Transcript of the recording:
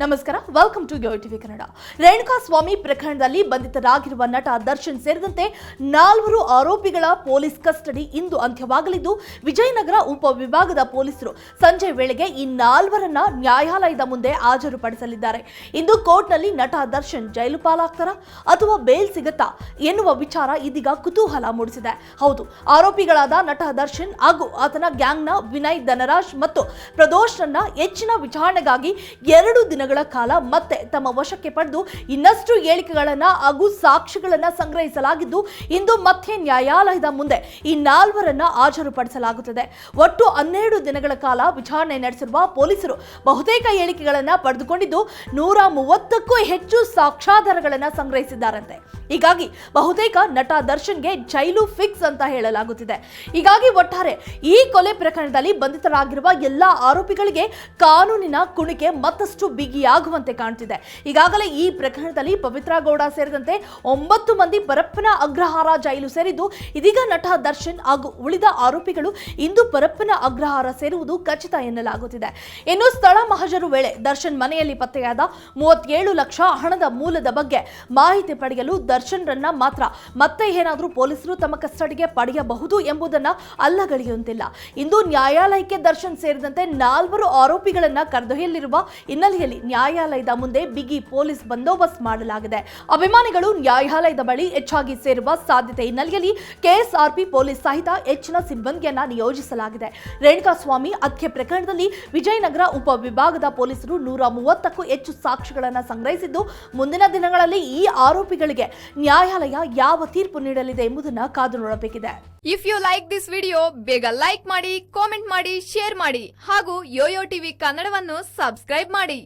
ನಮಸ್ಕಾರ welcome to Yo TV Kannada Renuka Swamy ಪ್ರಕರಣದಲ್ಲಿ ಬಂಧಿತರಾಗಿರುವ ನಟ ದರ್ಶನ್ ಸೇರಿದಂತೆ ನಾಲ್ವರು ಆರೋಪಿಗಳ ಪೊಲೀಸ್ ಕಸ್ಟಡಿ ಇಂದು ಅಂತ್ಯವಾಗಲಿದ್ದು, ವಿಜಯನಗರ ಉಪವಿಭಾಗದ ಪೊಲೀಸರು ಸಂಜೆ ವೇಳೆಗೆ ಈ ನಾಲ್ವರನ್ನ ನ್ಯಾಯಾಲಯದ ಮುಂದೆ ಹಾಜರುಪಡಿಸಲಿದ್ದಾರೆ. ಇಂದು ಕೋರ್ಟ್ನಲ್ಲಿ ನಟ ದರ್ಶನ್ ಜೈಲು ಪಾಲಾಗ್ತಾರ ಅಥವಾ ಬೇಲ್ ಸಿಗತ್ತಾ ಎನ್ನುವ ವಿಚಾರ ಇದೀಗ ಕುತೂಹಲ ಮೂಡಿಸಿದೆ. ಹೌದು, ಆರೋಪಿಗಳಾದ ನಟ ದರ್ಶನ್ ಹಾಗೂ ಆತನ ಗ್ಯಾಂಗ್ನ ವಿನಯ್ ಧನರಾಜ್ ಮತ್ತು ಪ್ರದೋಷ್ರನ್ನ ಹೆಚ್ಚಿನ ವಿಚಾರಣೆಗಾಗಿ ಎರಡು ದಿನಗಳ ಕಾಲ ಮತ್ತೆ ತಮ್ಮ ವಶಕ್ಕೆ ಪಡೆದು ಇನ್ನಷ್ಟು ಹೇಳಿಕೆಗಳನ್ನ ಹಾಗೂ ಸಾಕ್ಷಿಗಳನ್ನ ಸಂಗ್ರಹಿಸಲಾಗಿದ್ದು ಇಂದು ಮತ್ತೆ ನ್ಯಾಯಾಲಯದ ಮುಂದೆ ಈ ನಾಲ್ವರನ್ನ ಹಾಜರುಪಡಿಸಲಾಗುತ್ತದೆ. ಒಟ್ಟು ಹನ್ನೆರಡು ದಿನಗಳ ಕಾಲ ವಿಚಾರಣೆ ನಡೆಸಿರುವ ಪೊಲೀಸರು ಬಹುತೇಕ ಹೇಳಿಕೆಗಳನ್ನ ಪಡೆದುಕೊಂಡಿದ್ದು ನೂರ ಮೂವತ್ತಕ್ಕೂ ಹೆಚ್ಚು ಸಾಕ್ಷ್ಯಾಧಾರಗಳನ್ನ ಸಂಗ್ರಹಿಸಿದ್ದಾರಂತೆ. ಹೀಗಾಗಿ ಬಹುತೇಕ ನಟ ದರ್ಶನ್ಗೆ ಜೈಲು ಫಿಕ್ಸ್ ಅಂತ ಹೇಳಲಾಗುತ್ತಿದೆ. ಹೀಗಾಗಿ ಒಟ್ಟಾರೆ ಈ ಕೊಲೆ ಪ್ರಕರಣದಲ್ಲಿ ಬಂಧಿತರಾಗಿರುವ ಎಲ್ಲಾ ಆರೋಪಿಗಳಿಗೆ ಕಾನೂನಿನ ಕುಣಿಕೆ ಮತ್ತಷ್ಟು ಬಿಗಿಯಾಗುವಂತೆ ಕಾಣ್ತಿದೆ. ಈಗಾಗಲೇ ಈ ಪ್ರಕರಣದಲ್ಲಿ ಪವಿತ್ರ ಗೌಡ ಸೇರಿದಂತೆ ಒಂಬತ್ತು ಮಂದಿ ಪರಪ್ಪನ ಅಗ್ರಹಾರ ಜೈಲು ಸೇರಿದ್ದು, ಇದೀಗ ನಟ ದರ್ಶನ್ ಹಾಗೂ ಉಳಿದ ಆರೋಪಿಗಳು ಇಂದು ಪರಪ್ಪನ ಅಗ್ರಹಾರ ಸೇರುವುದು ಖಚಿತ ಎನ್ನಲಾಗುತ್ತಿದೆ. ಇನ್ನು ಸ್ಥಳ ಮಹಜರು ವೇಳೆ ದರ್ಶನ್ ಮನೆಯಲ್ಲಿ ಪತ್ತೆಯಾದ ಮೂವತ್ತೇಳು ಲಕ್ಷ ಹಣದ ಮೂಲದ ಬಗ್ಗೆ ಮಾಹಿತಿ ಪಡೆಯಲು ದರ್ಶನ್ರನ್ನ ಮಾತ್ರ ಮತ್ತೆ ಏನಾದರೂ ಪೊಲೀಸರು ತಮ್ಮ ಕಸ್ಟಡಿಗೆ ಪಡೆಯಬಹುದು ಎಂಬುದನ್ನು ಅಲ್ಲಗಳೆಯುವಂತಿಲ್ಲ. ಇಂದು ನ್ಯಾಯಾಲಯಕ್ಕೆ ದರ್ಶನ್ ಸೇರಿದಂತೆ ನಾಲ್ವರು ಆರೋಪಿಗಳನ್ನ ಕರೆದೊಯ್ಯಲಿರುವ ಹಿನ್ನೆಲೆಯಲ್ಲಿ ನ್ಯಾಯಾಲಯದ ಮುಂದೆ ಬಿಗಿ ಪೊಲೀಸ್ ಬಂದೋಬಸ್ತ್ ಮಾಡಲಾಗಿದೆ. ಅಭಿಮಾನಿಗಳು ನ್ಯಾಯಾಲಯದ ಬಳಿ ಹೆಚ್ಚಾಗಿ ಸೇರುವ ಸಾಧ್ಯತೆ ಹಿನ್ನೆಲೆಯಲ್ಲಿ ಕೆಎಸ್ಆರ್ಪಿ ಪೊಲೀಸ್ ಸಹಿತ ಹೆಚ್ಚಿನ ಸಿಬ್ಬಂದಿಯನ್ನ ನಿಯೋಜಿಸಲಾಗಿದೆ. ರೇಣುಕಾಸ್ವಾಮಿ ಹತ್ಯೆ ಪ್ರಕರಣದಲ್ಲಿ ವಿಜಯನಗರ ಉಪವಿಭಾಗದ ಪೊಲೀಸರು ನೂರ ಮೂವತ್ತಕ್ಕೂ ಹೆಚ್ಚು ಸಾಕ್ಷಿಗಳನ್ನು ಸಂಗ್ರಹಿಸಿದ್ದು, ಮುಂದಿನ ದಿನಗಳಲ್ಲಿ ಈ ಆರೋಪಿಗಳಿಗೆ ನ್ಯಾಯಾಲಯ ಯಾವ ತೀರ್ಪು ನೀಡಲಿದೆ ಎಂಬುದನ್ನು ಕಾದು ನೋಡಬೇಕಿದೆ. If you like this video ಬೇಗ ಲೈಕ್ ಮಾಡಿ ಕಾಮೆಂಟ್ ಮಾಡಿ ಶೇರ್ ಮಾಡಿ ಹಾಗೂ ಯೋಯೋ ಟಿವಿ ಕನ್ನಡವನ್ನು ಸಬ್ಸ್ಕ್ರೈಬ್ ಮಾಡಿ.